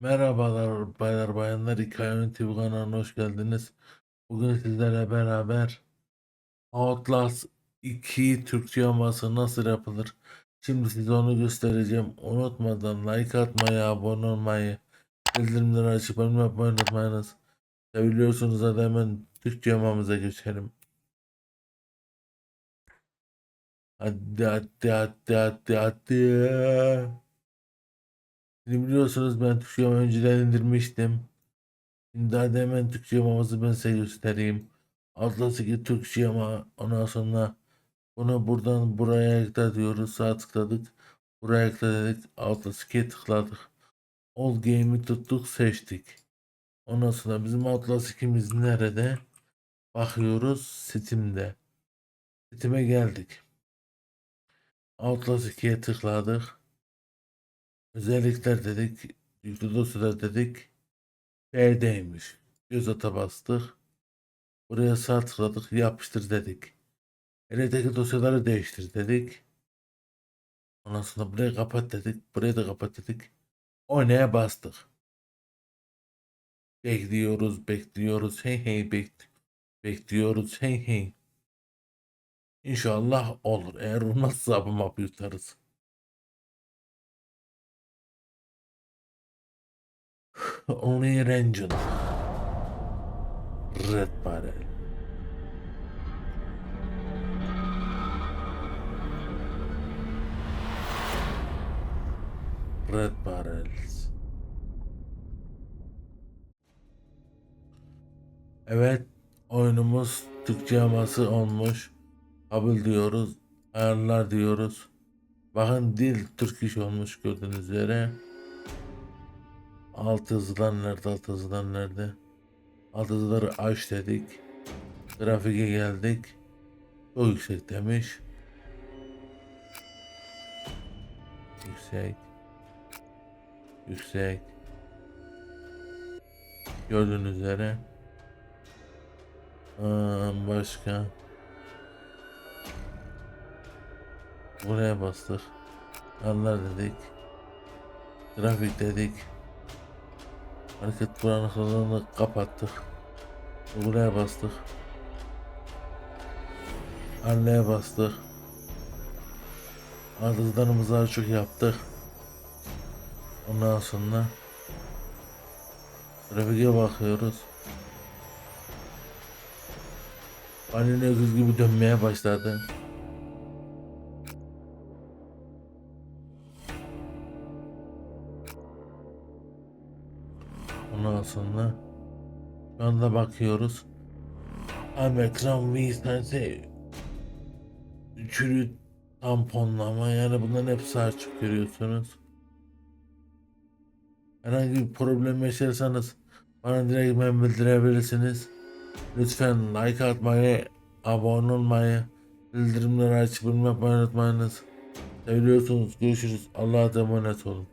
Merhabalar baylar bayanlar Hikayenin TV kanalına hoş geldiniz. Bugün sizlerle beraber Outlast 2 Türkçe yaması nasıl yapılır? Şimdi size onu göstereceğim. Unutmadan like atmayı, abone olmayı, bildirimleri açıp yorum yapmayı unutmayınız. Seviliyorsunuz hadi hemen Türkçe yamamıza geçelim. Hadi hadi hadi hadi hadi. Şimdi biliyorsunuz ben Türkçe yama önceden indirmiştim. Şimdi hadi hemen Türkçe ben size göstereyim. Atlas 2 Türkçe yama ondan sonra bunu buradan buraya ekle diyoruz. Sağ tıkladık. Buraya ekle dedik. Atlas 2'ye tıkladık. All game'i tuttuk seçtik. Ondan sonra bizim Atlas 2'miz nerede? Bakıyoruz Steam'de. Steam'e geldik. Atlas 2'ye tıkladık. Özellikler dedik. Yüklü dosyalar dedik. Şeydeymiş. Göz ata bastık. Buraya sağ tıkladık. Yapıştır dedik. Eldeki dosyaları değiştir dedik. Ondan sonra burayı kapat dedik. Burayı da kapat dedik. Oynaya bastık. Bekliyoruz, bekliyoruz. Hey hey bek bekliyoruz. Hey hey. İnşallah olur. Eğer olmazsa mapı yutarız. Only Ranger. Red Barrel. Red Barrels. Evet, oyunumuz Türkçe yaması olmuş. Kabul diyoruz, ayarlar diyoruz. Bakın dil Türk iş olmuş gördüğünüz üzere. Alt hızlar nerede, alt hızlar nerede? Alt hızları aç dedik. Grafike geldik. Çok yüksek demiş. Yüksek. Yüksek. Gördüğünüz üzere. Aa, başka. Buraya bastık. Anlar dedik. Grafik dedik. Hareket bulanıklığını kapattık. Buraya bastık. Anneye bastık. Ardızlarımızı açık yaptık. Ondan sonra Grafike bakıyoruz. Anne öküz gibi dönmeye başladı. Ondan sonra şu anda bakıyoruz. Abi ekran VSNC üçlü tamponlama yani bunların hepsi açık görüyorsunuz. Herhangi bir problem yaşarsanız bana direkt ben bildirebilirsiniz. Lütfen like atmayı, abone olmayı, bildirimleri açıp yapmayı unutmayınız. Seviyorsunuz. Görüşürüz. Allah'a emanet olun.